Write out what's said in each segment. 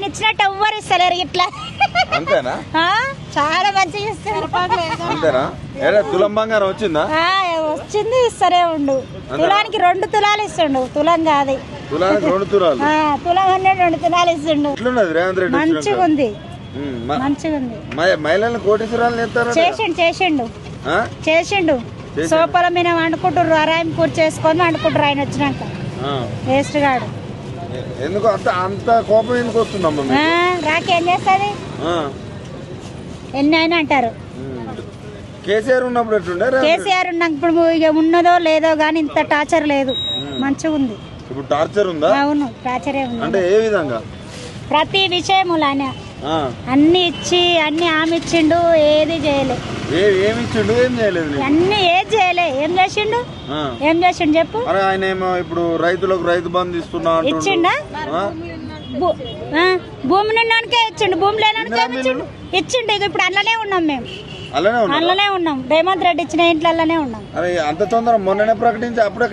ఆయన ఇచ్చినట్టు ఎవ్వరు ఇస్తలేరు ఇట్లా. అంతేనా? చాలా మంచిగా ఇస్తారు అంతేనా? తులం బంగారం వచ్చిందా? ఆ, వచ్చింది ఇస్తరే ఉండు. తులానికి రెండు తులాలు ఇస్తుండు తులం కాదు. తులానికి రెండు తులాలు? తులం అనే రెండు తులాలు ఇస్తుండు. మంచిగా? ఉంది. మంచిగా ఉంది. మహిళలను కోటీశ్వరాలు చేసిండు చేసిండు. చేసిండు. సోపల మీద వండుకుంటారు అరాయం కూర్చి చేసుకొని వండుకుంటారు ఆయన వచ్చినాక. వేస్ట్ గాడు. ఎందుకు అంత అంత కోపం ఎందుకు వస్తుందమ్మా మీకు? రాకేం చేస్తుంది ఆ. ఎన్ని అయినా అంటారు. కేసీఆర్ ఉన్నప్పుడు ఎట్లుండే రేవంత్ రెడ్డి? కేసీఆర్ ఉన్నప్పుడు ఇక ఉన్నదో లేదో కానీ ఇంత టార్చర్ లేదు మంచిగా ఉంది ఇప్పుడు టార్చర్ ఉందా అవును టార్చరే ఉంది అంటే ఏ విధంగా ప్రతి విషయములు ఆయన. అన్ని ఇచ్చి అన్ని ఆమె ఇచ్చిండు ఏది చేయలే. ఏ ఏమి ఇచ్చిండు ఏం చేయలేదు అన్ని ఏది చేయలే. ఏం చేసిండు. ఏం చేసిండు చెప్పు? అరే ఆయన ఏమో ఇప్పుడు రైతులకు రైతు బంధు ఇస్తున్నా. ఇచ్చిండా? భూమి నిన్నోనికే ఇచ్చిండు. భూమి లేనోనికే ఇచ్చిండు? ఇచ్చిండు. ఇక ఇప్పుడు అందులోనే ఉన్నాం మేము. అలానే ఉన్నా. రేవంత్ రెడ్డి ఇచ్చిన ఇంట్లలోనే ఉన్నాం. అంత తొందర మొన్ననే ప్రకటించి అప్పుడే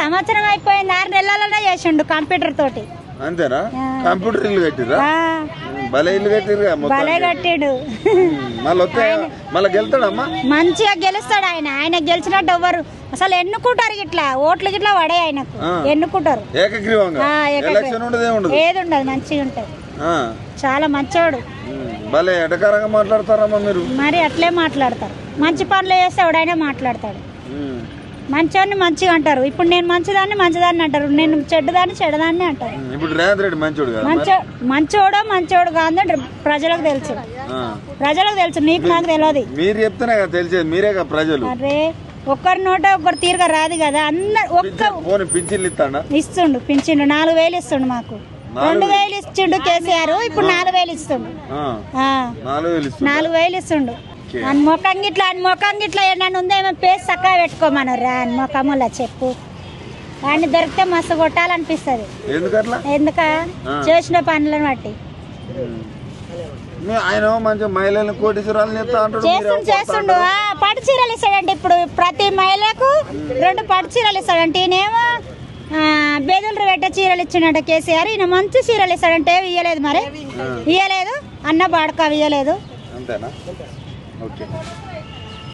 సంవత్సరం అయిపోయింది. ఆరు నెలలనే చేసిండు కంప్యూటర్ తోటి. అంతేనా? కంప్యూటర్ ఇల్లు కట్టిరా భలే ఇల్లు కట్టిరుగా మొత్తం భలే కట్టిడు. మళ్ళీ వస్తే మళ్ళీ గెలుతాడమ్మా మంచిగా గెలుస్తాడు ఆయన. ఆయన గెలిచినట్టు ఎవ్వరు. అసలు ఎన్నుకుంటారు ఇట్లా? ఓట్లు గిట్లా పడే ఆయనకు. ఎన్నుకుంటారు? ఏకగ్రీవంగా. ఎలక్షన్ ఉండదు ఏముండదు ఏది ఉండదు మంచిగా ఉంటుంది. ఆ. చాలా ఉమ్. భలే ఎటకారంగా మాట్లాడతారమ్మా మీరు? మరి అట్లే మాట్లాడతారు. మంచి పనులు చేస్తే ఎవడైనా మాట్లాడతాడు. మంచోడిని మంచిగా అంటారు. ఇప్పుడు నేను మంచిదాన్ని మంచిదాన్ని అంటారు. నేను చెడ్డదాన్ని చెడ్డదాన్ని అంటారు. ఉమ్. ఇప్పుడు రేవంత్ రెడ్డి మంచోడు కదా మంచో మంచోడో మంచోడు కాదని ప్రజలకు తెలుసు. ప్రజలకు తెలుసు. నీకు నాకు తెలియదు మీరు చెప్తేనే కదా తెలిసేది. మీరే కదా ప్రజలు. అరే ఒక్కరి నోట ఒక్కరు తీరుగా రాదు కదా. అందరు ఒక్క పింఛన్లు ఇస్తాడా? పింఛండు నాలుగు వేలు ఇస్తుండు మాకు. రెండు వేలు. ఇచ్చిండు కేసీఆర్. ఇప్పుడు నాలుగు వేలు ఇస్తుండు? నాలుగు వేలు ఇస్తుండు. అని ముఖం గిట్లా అని ముఖం గిట్లా ఏమన్నా ఉందేమో పేస్ చక్కగా పెట్టుకోమన్నారు రా అని ముఖములా చెప్పు. వాడిని దొరికితే మస్తు కొట్టాలనిపిస్తుంది. ఎందుక? చేసిన పనులను బట్టి. ఆయన మంచి మహిళలను కోటీశ్వరాలు చేస్తుండు. చేస్తుండు పట్టు చీరలు ఇస్తాడంటే ఇప్పుడు. ప్రతి మహిళకు రెండు పట్టు చీరలు ఇస్తాడంటే. ఈయనేమో బెదులు పెట్టే చీరలు ఇచ్చిండట కేసీఆర్. ఈయన మంచి చీరలు ఇస్తాడంటే ఇయ్యలేదు మరి. ఇయ్యలేదు. అన్న బాడక ఇయ్యలేదు. అంతేనా? Okay.